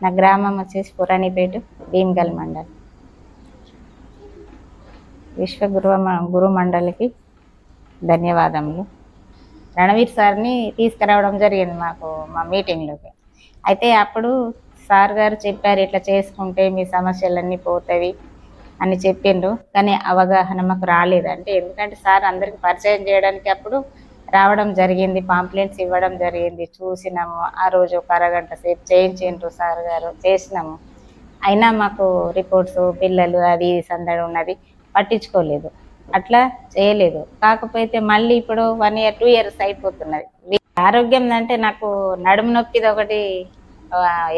నా గ్రామం వచ్చేసి పురాణిపేట భీమ్గల్ మండల్. విశ్వ గురువ గురు మండలికి ధన్యవాదములు. రణవీర్ సార్ని తీసుకురావడం జరిగింది మాకు మా మీటింగ్లోకి. అయితే అప్పుడు సార్ గారు చెప్పారు ఇట్లా చేసుకుంటే మీ సమస్యలన్నీ పోతాయి అని చెప్పిండ్రు. కానీ అవగాహన మాకు రాలేదు అంటే ఎందుకంటే సార్ అందరికి పరిచయం చేయడానికి అప్పుడు రావడం జరిగింది పాంప్లెంట్స్ ఇవ్వడం జరిగింది. చూసినాము. ఆ రోజు ఒక అరగంట సేపు చేయించిండ్రు సార్ గారు. చేసినాము. అయినా మాకు రిపోర్ట్స్ పిల్లలు అది సందడి ఉన్నది. పట్టించుకోలేదు. అట్లా చేయలేదు. కాకపోతే మళ్ళీ ఇప్పుడు వన్ ఇయర్ టూ ఇయర్స్ అయిపోతున్నది. ఆరోగ్యం అంటే నాకు నడుము నొప్పిది ఒకటి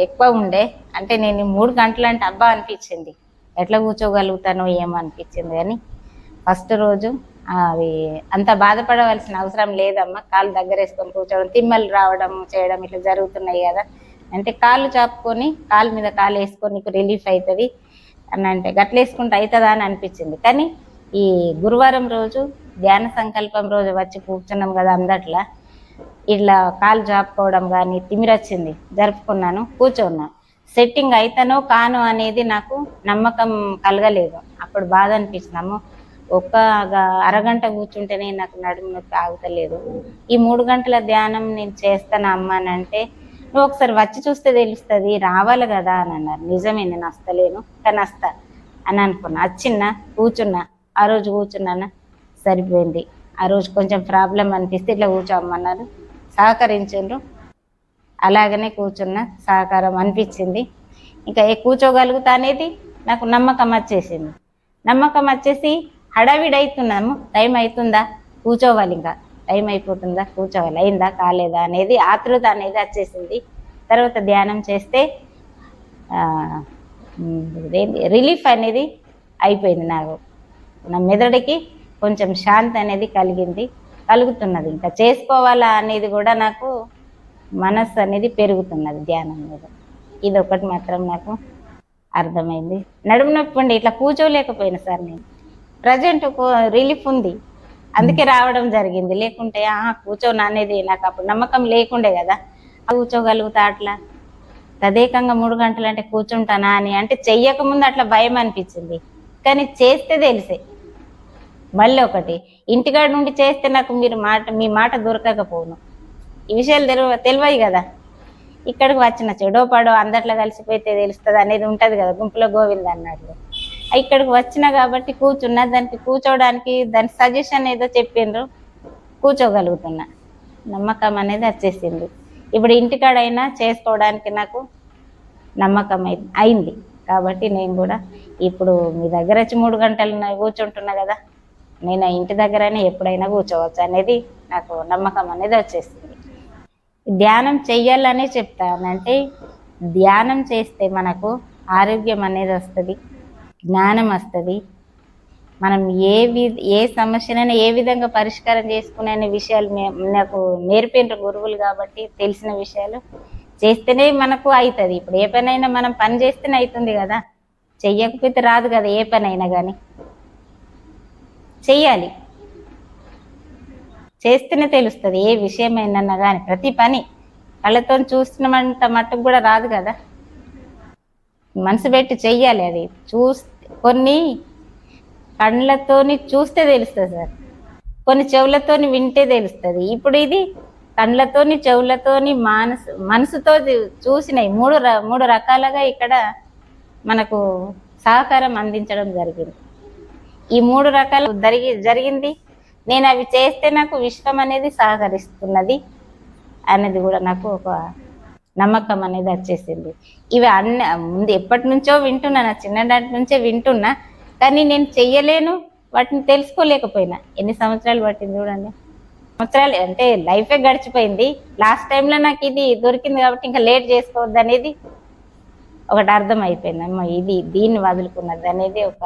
ఎక్కువ ఉండే. అంటే నేను మూడు గంటలు అంటే అబ్బా అనిపించింది. ఎట్లా కూర్చోగలుగుతానో ఏమో అనిపించింది. కానీ ఫస్ట్ రోజు అవి అంత బాధపడవలసిన అవసరం లేదమ్మా. కాళ్ళు దగ్గర వేసుకొని కూర్చోవడం తిమ్మలు రావడం చేయడం ఇట్లా జరుగుతున్నాయి కదా. అంటే కాళ్ళు చాపుకొని కాలు మీద కాలు వేసుకొని నీకు రిలీఫ్ అవుతుంది అని అంటే గట్ల వేసుకుంటే అవుతుందా అని అనిపించింది. కానీ ఈ గురువారం రోజు ధ్యాన సంకల్పం రోజు వచ్చి కూర్చున్నాం కదా అందట్లా. ఇట్లా కాలు జాపుకోవడం కానీ తిమిరొచ్చింది జరుపుకున్నాను కూర్చున్నాను సెట్టింగ్ అవుతానో కాను అనేది నాకు నమ్మకం కలగలేదు. అప్పుడు బాధ అనిపించినాము ఒక్క అరగంట కూర్చుంటేనే నాకు నడుము నొప్పి ఆగుతలేదు. ఈ మూడు గంటల ధ్యానం నేను చేస్తాను అమ్మ అని అంటే నువ్వు ఒకసారి వచ్చి చూస్తే తెలుస్తుంది రావాలి కదా అని అన్నారు. నిజమే నేను వస్తలేను కానీ వస్తా అని అనుకున్నా. వచ్చిన్నా కూర్చున్నా ఆ రోజు కూర్చున్నానా? సరిపోయింది. ఆ రోజు కొంచెం ప్రాబ్లం అనిపిస్తే ఇట్లా కూర్చోమన్నారు. సహకరించిండ్రు. అలాగనే కూర్చున్న సహకారం అనిపించింది. ఇంకా ఏ కూర్చోగలుగుతా అనేది నాకు నమ్మకం వచ్చేసింది. నమ్మకం వచ్చేసి హడావిడి అవుతున్నాము టైం అవుతుందా కూర్చోవాలి ఇంకా. టైం అయిపోతుందా? కూర్చోవాలి. అయిందా? కాలేదా? అనేది ఆతృత అనేది వచ్చేసింది. తర్వాత ధ్యానం చేస్తే రిలీఫ్ అనేది అయిపోయింది నాకు. నా మెదడుకి కొంచెం శాంతి అనేది కలిగింది. కలుగుతున్నది ఇంకా. చేసుకోవాలా అనేది కూడా నాకు మనస్సు అనేది పెరుగుతున్నది ధ్యానం మీద. ఇది ఒకటి మాత్రం నాకు అర్థమైంది. నడుము నొప్పి ఉండి ఇట్లా కూర్చోలేకపోయినా సార్ నేను. ప్రజెంట్ రిలీఫ్ ఉంది. అందుకే రావడం జరిగింది. లేకుంటే ఆహా కూర్చోను అనేది నాకు అప్పుడు నమ్మకం లేకుండే కదా. కూర్చోగలుగుతా అట్లా. తదేకంగా మూడు గంటలు అంటే కూర్చుంటానా అని అంటే చెయ్యకముందు అట్లా భయం అనిపించింది. కానీ చేస్తే తెలిసే. మళ్ళీ ఒకటి ఇంటికాడ నుండి చేస్తే నాకు మీరు మాట మీ మాట దొరకకపోను. ఈ విషయాలు తెలివ తెలివాయి కదా. ఇక్కడికి వచ్చిన చెడో పడో అందట్లో కలిసిపోతే తెలుస్తుంది అనేది ఉంటుంది కదా. గుంపులో గోవింద్ అన్నట్లు ఇక్కడికి వచ్చిన కాబట్టి కూర్చున్నా దానికి కూర్చోవడానికి దాని సజెషన్ ఏదో చెప్పిండ్రు కూర్చోగలుగుతున్నా. నమ్మకం అనేది వచ్చేసింది. ఇప్పుడు ఇంటికాడైనా చేసుకోవడానికి నాకు నమ్మకం అయింది. కాబట్టి నేను కూడా ఇప్పుడు మీ దగ్గర వచ్చి మూడు గంటలు కూర్చుంటున్నా కదా నేను ఇంటి దగ్గరనే ఎప్పుడైనా కూర్చోవచ్చు అనేది నాకు నమ్మకం అనేది వచ్చేసింది. ధ్యానం చెయ్యాలనే చెప్తానంటే ధ్యానం చేస్తే మనకు ఆరోగ్యం అనేది వస్తుంది. జ్ఞానం వస్తుంది మనం ఏ వి ఏ సమస్యనైనా ఏ విధంగా పరిష్కారం చేసుకునే అనే విషయాలు నాకు నేర్పిన గురువులు కాబట్టి తెలిసిన విషయాలు చేస్తేనే మనకు అవుతుంది ఇప్పుడు ఏ పనైనా మనం పని చేస్తేనే అవుతుంది కదా. చెయ్యకపోతే రాదు కదా ఏ పనైనా కానీ చెయ్యాలి. చేస్తేనే తెలుస్తుంది ఏ విషయమైనా కానీ ప్రతి పని కళ్ళతో చూస్తున్నంత మట్టుకు కూడా రాదు కదా. మనసు పెట్టి చెయ్యాలి అది. చూస్ కొన్ని కళ్ళతోని చూస్తే తెలుస్తుంది సార్. కొన్ని చెవులతోని వింటే తెలుస్తుంది. ఇప్పుడు ఇది కళ్ళతోని చెవులతోని మనసు మనసుతో చూసినాయి. మూడు మూడు రకాలుగా ఇక్కడ మనకు సహకారం అందించడం జరిగింది. ఈ మూడు రకాలు జరిగి జరిగింది. నేను అవి చేస్తే నాకు విశ్వం అనేది సహకరిస్తున్నది అనేది కూడా నాకు ఒక నమ్మకం అనేది వచ్చేసింది. ఇవి అన్ని ముందు ఎప్పటి నుంచో వింటున్నా నా చిన్ననాటి నుంచే వింటున్నా కానీ నేను చెయ్యలేను వాటిని తెలుసుకోలేకపోయినా. ఎన్ని సంవత్సరాలు పట్టింది చూడండి. సంవత్సరాలు అంటే లైఫే గడిచిపోయింది. లాస్ట్ టైంలో నాకు ఇది దొరికింది కాబట్టి ఇంకా లేట్ చేసుకోవద్దు అనేది ఒకటి అర్థం అయిపోయింది అమ్మ ఇది దీన్ని వదులుకున్నది అనేది ఒక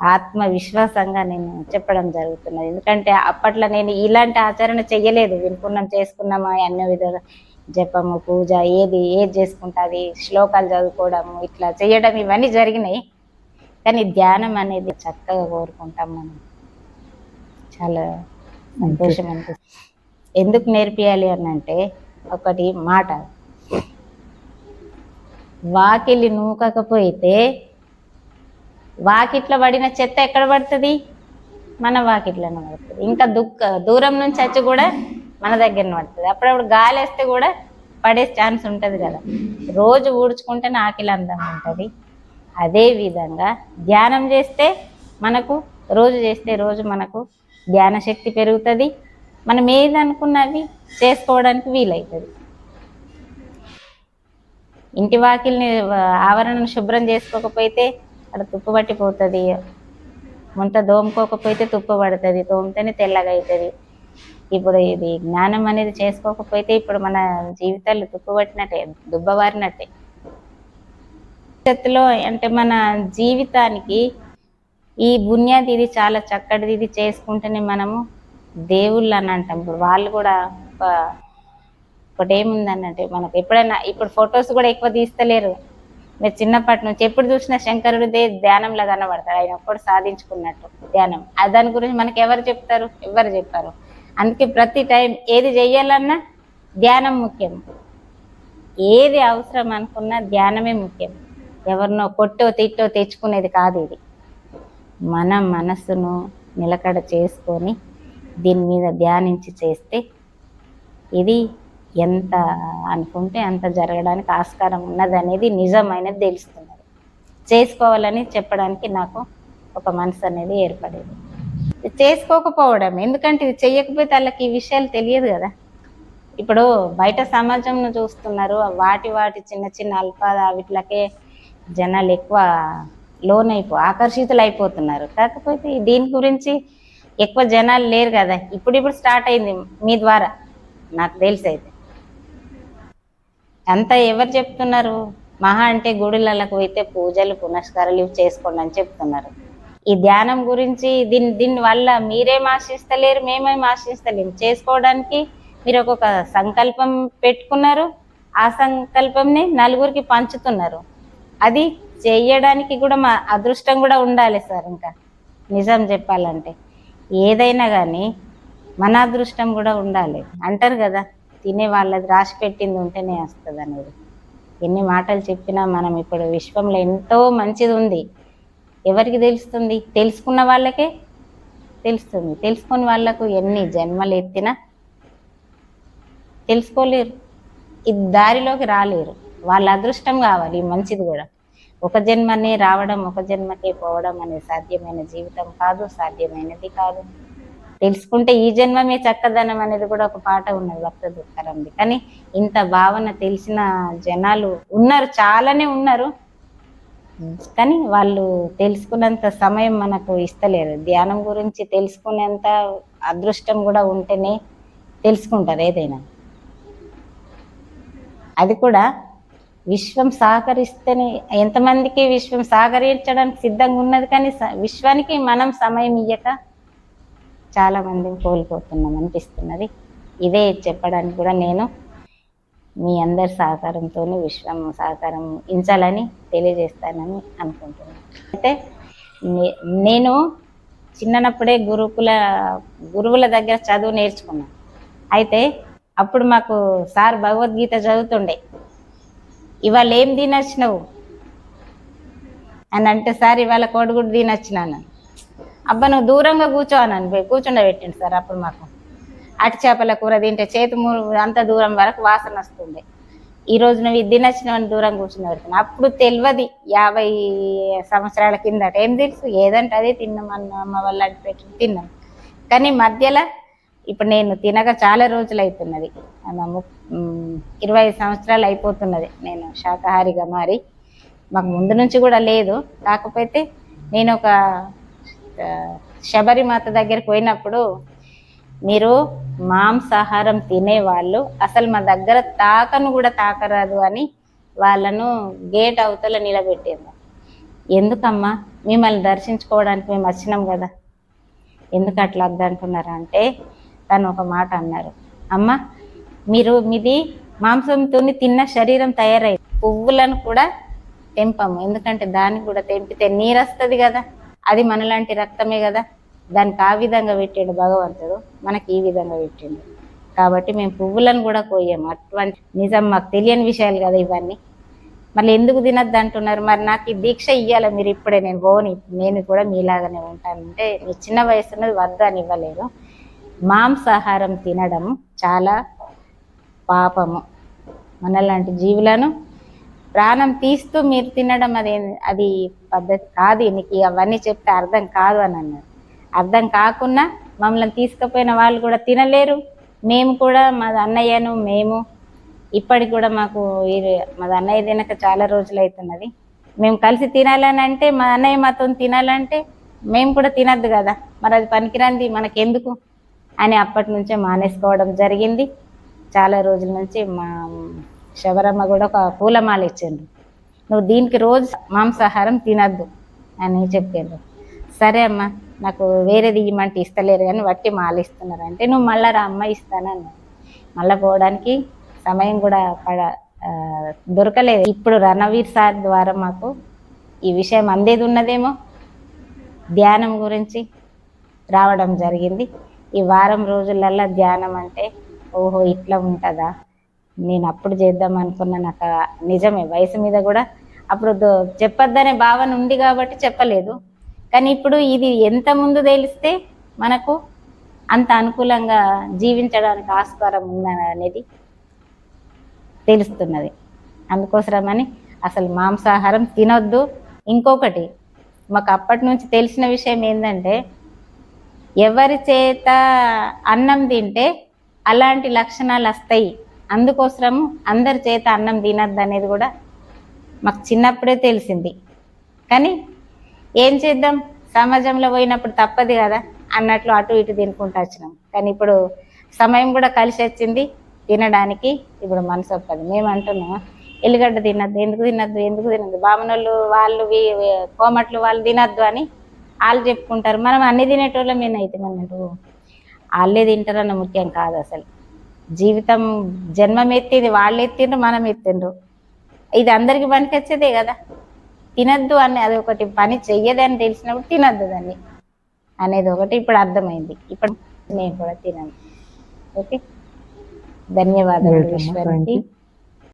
ఆత్మవిశ్వాసంగా నేను చెప్పడం జరుగుతున్నది. ఎందుకంటే అప్పట్లో నేను ఇలాంటి ఆచరణ చెయ్యలేదు. వినుకున్నాం చేసుకున్నామా అన్న విధాలు. జపము పూజ ఏది ఏది చేసుకుంటుంది శ్లోకాలు చదువుకోవడము ఇట్లా చేయడం ఇవన్నీ జరిగినాయి. కానీ ధ్యానం అనేది చక్కగా కోరుకుంటాం మనం. చాలా సంతోషం అనిపిస్తుంది. ఎందుకు నేర్పియాలి అని అంటే ఒకటి మాట. వాకిలి నూకకపోతే వాకిట్లో పడిన చెత్త ఎక్కడ పడుతుంది? మన వాకిట్లోనే పడుతుంది. ఇంకా దుఃఖ దూరం నుంచి వచ్చి కూడా మన దగ్గరనే పడుతుంది. అప్పుడప్పుడు గాలి వేస్తే కూడా పడే ఛాన్స్ ఉంటుంది కదా. రోజు ఊడ్చుకుంటేనే ఆకిలి అందంగా ఉంటుంది. అదే విధంగా ధ్యానం చేస్తే మనకు రోజు చేస్తే రోజు మనకు ధ్యాన శక్తి పెరుగుతుంది. మనం ఏది అనుకున్నవి చేసుకోవడానికి వీలవుతుంది ఇంటి వాకిల్ని ఆవరణను శుభ్రం చేసుకోకపోతే అక్కడ తుప్పు పట్టిపోతుంది. ముంత దోముకోకపోతే తుప్పు పడుతుంది. తోమితేనే తెల్లగా అవుతుంది ఇప్పుడు ఇది జ్ఞానం అనేది చేసుకోకపోతే ఇప్పుడు మన జీవితాలు దుక్కుబట్టినట్టే దుబ్బవారినట్టే భవిష్యత్తులో అంటే మన జీవితానికి ఈ బున్యాది ఇది చాలా చక్కటిది ఇది చేసుకుంటేనే మనము దేవుళ్ళు అని అంటాం. ఇప్పుడు వాళ్ళు కూడా ఒక ఒకటి ఏముందనంటే మనకు ఎప్పుడైనా ఇప్పుడు ఫొటోస్ కూడా ఎక్కువ తీస్తలేరు. మీరు చిన్నప్పటి నుంచి ఎప్పుడు చూసినా శంకరుడు దే ధ్యానంలో కనబడతాడు. ఆయన ఒక్కడు సాధించుకున్నట్టు ధ్యానం. దాని గురించి మనకి ఎవరు చెప్తారు? ఎవరు చెప్పారు? అందుకే ప్రతి టైం ఏది చెయ్యాలన్నా ధ్యానం ముఖ్యం. ఏది అవసరం అనుకున్నా ధ్యానమే ముఖ్యం. ఎవరినో కొట్టో తిట్టో తెచ్చుకునేది కాదు ఇది. మన మనస్సును నిలకడ చేసుకొని దీని మీద ధ్యానించి చేస్తే ఇది ఎంత అనుకుంటే అంత జరగడానికి ఆస్కారం ఉన్నదనేది నిజమైనది తెలుస్తున్నది. చేసుకోవాలని చెప్పడానికి నాకు ఒక మనసు అనేది ఏర్పడేది. చేసుకోకపోవడం ఎందుకంటే ఇది చెయ్యకపోతే వాళ్ళకి ఈ విషయాలు తెలియదు కదా. ఇప్పుడు బయట సమాజంను చూస్తున్నారు. వాటి వాటి చిన్న చిన్న అల్పాద వీటిలకే జనాలు ఎక్కువ లోన్ అయిపో ఆకర్షితులు అయిపోతున్నారు కాకపోతే దీని గురించి ఎక్కువ జనాలు లేరు కదా. ఇప్పుడు ఇప్పుడు స్టార్ట్ అయింది మీ ద్వారా. నాకు తెలిసి అయితే. అంతా ఎవరు చెప్తున్నారు? మహా అంటే గుడిలకు పోయితే పూజలు పునస్కారాలు ఇవి చేసుకోండి అని చెప్తున్నారు. ఈ ధ్యానం గురించి దీని దీని వల్ల మీరేం ఆశిస్తలేరు మేమేం ఆశిస్తలేము చేసుకోవడానికి మీరు ఒక్కొక్క సంకల్పం పెట్టుకున్నారు. ఆ సంకల్పంని నలుగురికి పంచుతున్నారు. అది చేయడానికి కూడా మా అదృష్టం కూడా ఉండాలి సార్ ఇంకా. నిజం చెప్పాలంటే. ఏదైనా కానీ మన అదృష్టం కూడా ఉండాలి. అంటారు కదా తినే వాళ్ళది రాసి పెట్టింది ఉంటేనే వస్తుంది అనేది ఎన్ని మాటలు చెప్పినా మనం ఇప్పుడు విశ్వంలో ఎంతో మంచిది ఉంది. ఎవరికి తెలుస్తుంది? తెలుసుకున్న వాళ్ళకే తెలుస్తుంది. తెలుసుకుని వాళ్ళకు ఎన్ని జన్మలు ఎత్తినా తెలుసుకోలేరు. ఈ దారిలోకి రాలేరు. వాళ్ళ అదృష్టం కావాలి. మంచిది కూడా. ఒక జన్మనే రావడం ఒక జన్మకే పోవడం అనేది సాధ్యమైన జీవితం కాదు సాధ్యమైనది కాదు. తెలుసుకుంటే ఈ జన్మమే చక్కదనం అనేది కూడా ఒక పాట ఉన్నది భక్త దుఃఖరంది కానీ ఇంత భావన తెలిసిన జనాలు ఉన్నారు చాలానే ఉన్నారు. కానీ వాళ్ళు తెలుసుకున్నంత సమయం మనకు ఇస్తలేరు ధ్యానం గురించి తెలుసుకునేంత అదృష్టం కూడా ఉంటేనే తెలుసుకుంటారు ఏదైనా. అది కూడా విశ్వం సహకరిస్తేనే ఎంతమందికి విశ్వం సహకరించడానికి సిద్ధంగా ఉన్నది కానీ స- విశ్వానికి మనం సమయం ఇయ్యక చాలామందిని కోల్పోతున్నాం అనిపిస్తున్నది. ఇదే చెప్పడానికి కూడా నేను మీ అందరి సహకారంతో విశ్వం సహకారం ఇంచాలని తెలియజేస్తానని అనుకుంటున్నాను. అయితే నే- నేను చిన్ననప్పుడే గురుకుల గురువుల దగ్గర చదువు నేర్చుకున్నాను. అయితే అప్పుడు మాకు సార్ భగవద్గీత చదువుతుండే. ఇవాళ ఏం తినొచ్చినావు? అని అంటే సార్ ఇవాళ కోడిగుడ్డు తినొచ్చినాను. అబ్బా నువ్వు దూరంగా కూర్చో అని కూర్చుండబెట్టిండు సార్ అప్పుడు మాకు. అటు చేపల కూర తింటే చేతి మూ అంత దూరం వరకు వాసన వస్తుంది. ఈ రోజు నువ్వు ఇది తినొచ్చినావని దూరం కూర్చుండబెడుతున్నా అప్పుడు తెలియదు యాభై సంవత్సరాల కిందట. ఏం తెలుసు? ఏదంటే అదే తిన్నాం అన్న అమ్మ వాళ్ళ అడిగి పెట్టి తిన్నాం. కానీ మధ్యలో ఇప్పుడు నేను తినక చాలా రోజులు అవుతున్నది ఇరవై ఐదు సంవత్సరాలు అయిపోతున్నది. నేను శాకాహారిగా మారి మాకు ముందు నుంచి కూడా లేదు. కాకపోతే నేను ఒక శబరిమాత దగ్గరికి పోయినప్పుడు మీరు మాంసాహారం తినేవాళ్ళు. అసలు మా దగ్గర తాకను కూడా తాకరాదు అని వాళ్ళను గేట్ అవతల నిలబెట్టారు ఎందుకమ్మా? మిమ్మల్ని దర్శించుకోవడానికి మేము వచ్చినాం కదా. ఎందుకు అట్లా వద్దంటున్నారు అంటే తను ఒక మాట అన్నారు. అమ్మ మీరు మీది మాంసంతో తిన్న శరీరం తయారై పువ్వులను కూడా తెంపము. ఎందుకంటే దాన్ని కూడా తెంపితే నీరు వస్తుంది కదా. అది మనలాంటి రక్తమే కదా. దానికి ఆ విధంగా పెట్టాడు భగవంతుడు మనకి ఈ విధంగా పెట్టిండు. కాబట్టి మేము పువ్వులను కూడా కోయము. అటువంటి నిజం మాకు తెలియని విషయాలు కదా ఇవన్నీ. మళ్ళీ ఎందుకు తినద్దు అంటున్నారు? మరి నాకు ఈ దీక్ష ఇవ్వాలి మీరు? ఇప్పుడే నేను పోని నేను కూడా మీలాగానే ఉంటానంటే మీ చిన్న వయసులో వద్దు అని ఇవ్వలేదు. మాంసాహారం తినడం చాలా పాపము. మనలాంటి జీవులను ప్రాణం తీస్తూ మీరు తినడం అది అది పద్ధతి కాదు. నీకు అవన్నీ చెప్తే అర్థం కాదు అని అన్నారు. అర్థం కాకుండా మమ్మల్ని తీసుకుపోయిన వాళ్ళు కూడా తినలేరు. మేము కూడా మాది అన్నయ్యను మేము ఇప్పటికి కూడా మాకు మాది అన్నయ్య తినక చాలా రోజులు అవుతున్నది. మేము కలిసి తినాలని అంటే మా అన్నయ్య మాతో తినాలంటే మేము కూడా తినద్దు కదా. మరి అది పనికిరాంది మనకెందుకు అని అప్పటి నుంచే మానేసుకోవడం జరిగింది. చాలా రోజుల నుంచి మా శబరమ్మ కూడా ఒక పూలమాల ఇచ్చిండ్రు నువ్వు దీనికి రోజు మాంసాహారం తినద్దు అని చెప్పిండ్రు సరే అమ్మ నాకు వేరేది ఇవ్వమంటే ఇస్తలేరు కానీ వట్టి మాల ఇస్తున్నారు అంటే నువ్వు మళ్ళా రా అమ్మ ఇస్తానని మళ్ళా పోవడానికి సమయం కూడా పడ దొరకలేదు. ఇప్పుడు రణవీర్ సార్ ద్వారా మాకు ఈ విషయం అందేది ఉన్నదేమో? ధ్యానం గురించి రావడం జరిగింది. ఈ వారం రోజులల్లా ధ్యానం అంటే ఓహో ఇట్లా ఉంటుందా? నేను అప్పుడు చేద్దాం అనుకున్నాను నాకు నిజమే. వయసు మీద కూడా అప్పుడు చెప్పొద్దనే భావన ఉంది కాబట్టి చెప్పలేదు. కానీ ఇప్పుడు ఇది ఎంత ముందు తెలిస్తే మనకు అంత అనుకూలంగా జీవించడానికి ఆస్కారం ఉందని అనేది తెలుస్తున్నది. అందుకోసమని అసలు మాంసాహారం తినొద్దు. ఇంకొకటి మాకు అప్పటి నుంచి తెలిసిన విషయం ఏంటంటే ఎవరి చేత అన్నం తింటే అలాంటి లక్షణాలు వస్తాయి. అందుకోసము అందరి చేత అన్నం తినద్దు అనేది కూడా మాకు చిన్నప్పుడే తెలిసింది. కానీ ఏం చేద్దాం? సమాజంలో పోయినప్పుడు తప్పదు కదా? అన్నట్లు అటు ఇటు తినుకుంటూ వచ్చినాం. కానీ ఇప్పుడు సమయం కూడా కలిసి వచ్చింది. తినడానికి ఇప్పుడు మనసు ఒప్పదు. మేము అంటున్నాం ఎల్లిగడ్డ తినద్దు ఎందుకు తినద్దు ఎందుకు తినద్దు? బామనోళ్ళు వాళ్ళు కోమట్లు వాళ్ళు తినద్దు అని వాళ్ళు చెప్పుకుంటారు. మనం అన్ని తినేటోళ్ళం మేము అయితే అన్నట్టు వాళ్ళే తింటారన్న ముఖ్యం కాదు అసలు. జీవితం జన్మం ఎత్తింది వాళ్ళు ఎత్తిండ్రు మనం ఎత్తిండ్రు. ఇది అందరికి పనికొచ్చేదే కదా? తినద్దు అని అది ఒకటి పని చెయ్యదని తెలిసినప్పుడు తినద్దు దాన్ని అనేది ఒకటి ఇప్పుడు అర్థమైంది. ఇప్పుడు నేను కూడా తినను. ఓకే? ధన్యవాదాలు విశ్వానికి.